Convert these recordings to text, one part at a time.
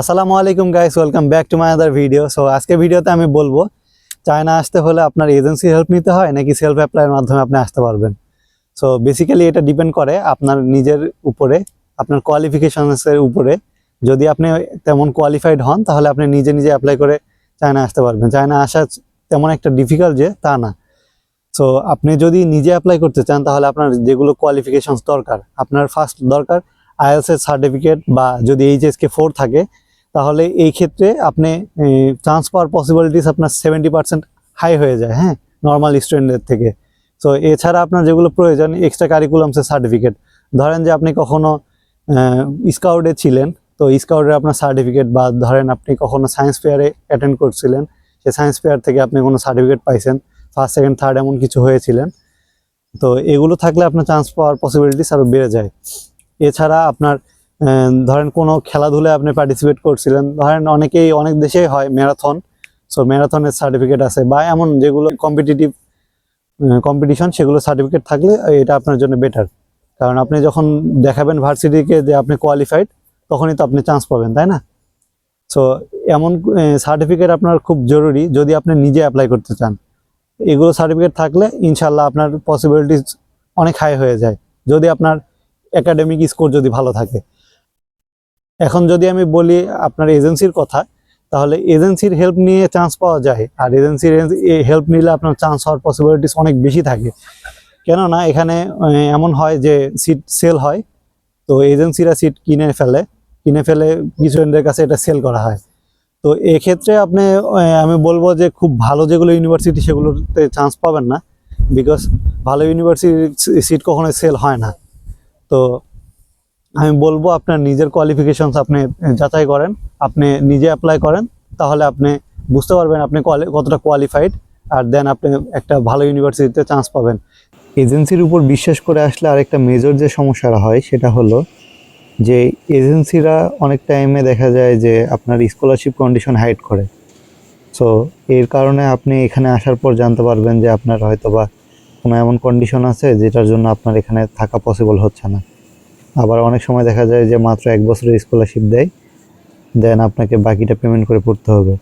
আসসালামু আলাইকুম guys welcome back to my other video so আজকে ভিডিওতে আমি বলব, চায়না আসতে হলে আপনার এজেন্সি হেল্প নিতে হয় নাকি সেলফ অ্যাপ্লাইয়ের মাধ্যমে আপনি আসতে পারবেন? সো বেসিক্যালি এটা ডিপেন্ড করে আপনার নিজের উপরে, আপনার কোয়ালিফিকেশনসের উপরে। যদি আপনি তেমন কোয়ালিফাইড হন, তাহলে আপনি নিজে নিজে অ্যাপ্লাই করে চায়না আসতে পারবেন। চায়না আসা তেমন একটা ডিফিকাল্ট যে তা না। সো আপনি যদি নিজে অ্যাপ্লাই করতে চান, তাহলে আপনার যেগুলো কোয়ালিফিকেশনস দরকার, আপনার ফার্স্ট দরকার আইএলস এর সার্টিফিকেট বা যদি এইচএসকে ফোর থাকে তাহলে এই ক্ষেত্রে আপনি চান্স পাওয়ার পসিবিলিটিস আপনার সেভেন্টি পার্সেন্ট হাই হয়ে যায় হ্যাঁ? নর্মাল স্টুডেন্টদের থেকে। তো এছাড়া আপনার যেগুলো প্রয়োজন এক্সট্রা কারিকুলামসের সার্টিফিকেট ধরেন যে আপনি কখনো স্কাউটে ছিলেন, তো স্কাউটের আপনার সার্টিফিকেট বা ধরেন আপনি কখনো সায়েন্স ফেয়ারে অ্যাটেন্ড করছিলেন, সে সায়েন্স ফেয়ার থেকে আপনি কোনো সার্টিফিকেট পাইছেন ফার্স্ট সেকেন্ড থার্ড এমন কিছু হয়েছিলেন। তো এগুলো থাকলে আপনার চান্স পাওয়ার পসিবিলিটিস আরও বেড়ে যায়। এছাড়া আপনার ধরেন কোনো খেলাধুলায় আপনি পার্টিসিপেট করছিলেন, ধরেন অনেকেই, অনেক দেশেই হয় ম্যারাথন সো ম্যারাথনের সার্টিফিকেট আছে বা এমন যেগুলো কম্পিটিটিভ কম্পিটিশন সেগুলো সার্টিফিকেট থাকলে এটা আপনার জন্য বেটার কারণ আপনি যখন দেখাবেন ভার্সিটিকে যে আপনি কোয়ালিফাইড তখনই তো আপনি চান্স পাবেন, তাই না? সো এমন সার্টিফিকেট আপনার খুব জরুরি যদি আপনি নিজে অ্যাপ্লাই করতে চান। এগুলো সার্টিফিকেট থাকলে ইনশাল্লাহ আপনার পসিবিলিটিস অনেক হাই হয়ে যায়। যদি আপনার একাডেমিক স্কোর যদি ভালো থাকে। এখন যদি আমি বলি আপনার এজেন্সির কথা, তাহলে এজেন্সির হেল্প নিয়ে চান্স পাওয়া যায়। আর এজেন্সির হেল্প নিলে আপনার চান্স হওয়ার পসিবিলিটিস অনেক বেশি থাকে। কেননা এখানে এমন হয় যে সিট সেল হয়, তো এজেন্সিরা সিট কিনে ফেলে কিনে ফেলে কিছুজনদের কাছে এটা সেল করা হয়। তো এক্ষেত্রে আপনি আমি বলব যে খুব ভালো যেগুলো ইউনিভার্সিটি সেগুলোতে চান্স পাবেন না বিকজ ভালো ইউনিভার্সিটির সিট কখনোই সেল হয় না। তো আমি বলব আপনার নিজের কোয়ালিফিকেশনস আপনি যাচাই করেন, আপনি নিজে অ্যাপ্লাই করেন, তাহলে আপনি বুঝতে পারবেন আপনি কতটা কোয়ালিফাইড আর দেন আপনি একটা ভালো ইউনিভার্সিটিতে চান্স পাবেন। এজেন্সির উপর বিশ্বাস করে আসলে আরেকটা মেজর যে সমস্যাটা হয়, সেটা হলো যে এজেন্সিরা অনেক টাইমে দেখা যায় যে আপনার স্কলারশিপ কন্ডিশন হাইড করে। সো এর কারণে আপনি এখানে আসার পর জানতে পারবেন যে আপনার হয়তো বা কোনো এমন কন্ডিশন আছে, যেটার জন্য আপনার এখানে থাকা পসিবল হচ্ছে না। আবার অনেক সময় দেখা যায় যে মাত্র এক বছরের স্কলারশিপ দেয়, দেন আপনাকে বাকিটা পেমেন্ট করে পড়তে হবে।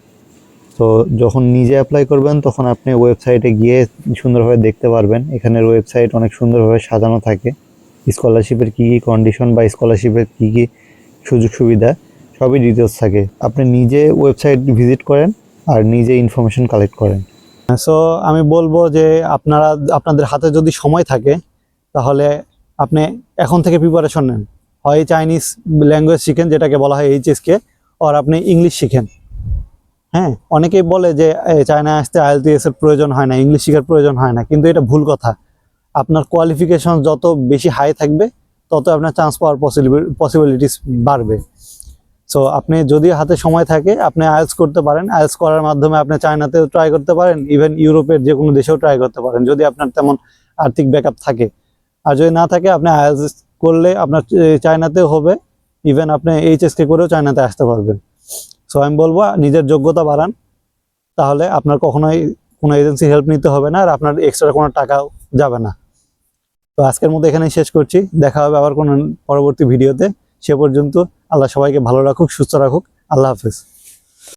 তো যখন নিজে অ্যাপ্লাই করবেন, তখন আপনি ওয়েবসাইটে গিয়ে সুন্দরভাবে দেখতে পারবেন। এখানের ওয়েবসাইট অনেক সুন্দরভাবে সাজানো থাকে। স্কলারশিপের কী কী কন্ডিশন বা স্কলারশিপের কী কী সুযোগ সুবিধা, সবই ডিটেলস থাকে। আপনি নিজে ওয়েবসাইট ভিজিট করেন আর নিজে ইনফরমেশন কালেক্ট করেন। সো আমি বলব যে আপনারা, আপনাদের হাতে যদি সময় থাকে, তাহলে আপনি এখন থেকে প্রিপারেশন নেন। হয় চাইনিজ ল্যাঙ্গুয়েজ শিখেন, যেটাকে বলা হয় এইচএসকে আর আপনি ইংলিশ শিখেন। হ্যাঁ অনেকেই বলে যে চায়না আসতে আইএলটিএস এর প্রয়োজন হয় না ইংলিশ শেখার প্রয়োজন হয় না। কিন্তু এটা ভুল কথা। আপনার কোয়ালিফিকেশন যত বেশি হাই থাকবে, তত আপনার চান্স পাওয়ার পসিবিলিটিস বাড়বে। সো আপনি যদি হাতে সময় থাকে, আপনি আইএলস করতে পারেন। আইএলস করার মাধ্যমে আপনি চায়নাতেও ট্রাই করতে পারেন। ইভেন ইউরোপের যে কোনো দেশেও ট্রাই করতে পারেন। যদি আপনার তেমন আর্থিক ব্যাকআপ থাকে আর যদি না থাকে, আপনি আইএলস করলে আপনার চায়নাতেও হবে। ইভেন আপনি এইচএসকে করেও চায়নাতে আসতে পারবেন। সো আমি বলব, নিজের যোগ্যতা বাড়ান। তাহলে আপনার কখনোই কোনো এজেন্সি হেল্প নিতে হবে না, আর আপনার এক্সট্রা কোনো টাকাও যাবে না। তো আজকের মতো এখানেই শেষ করছি। দেখা হবে আবার কোনো পরবর্তী ভিডিওতে সে পর্যন্ত আল্লাহ সবাইকে ভালো রাখুক, সুস্থ রাখুক। আল্লাহ হাফিজ।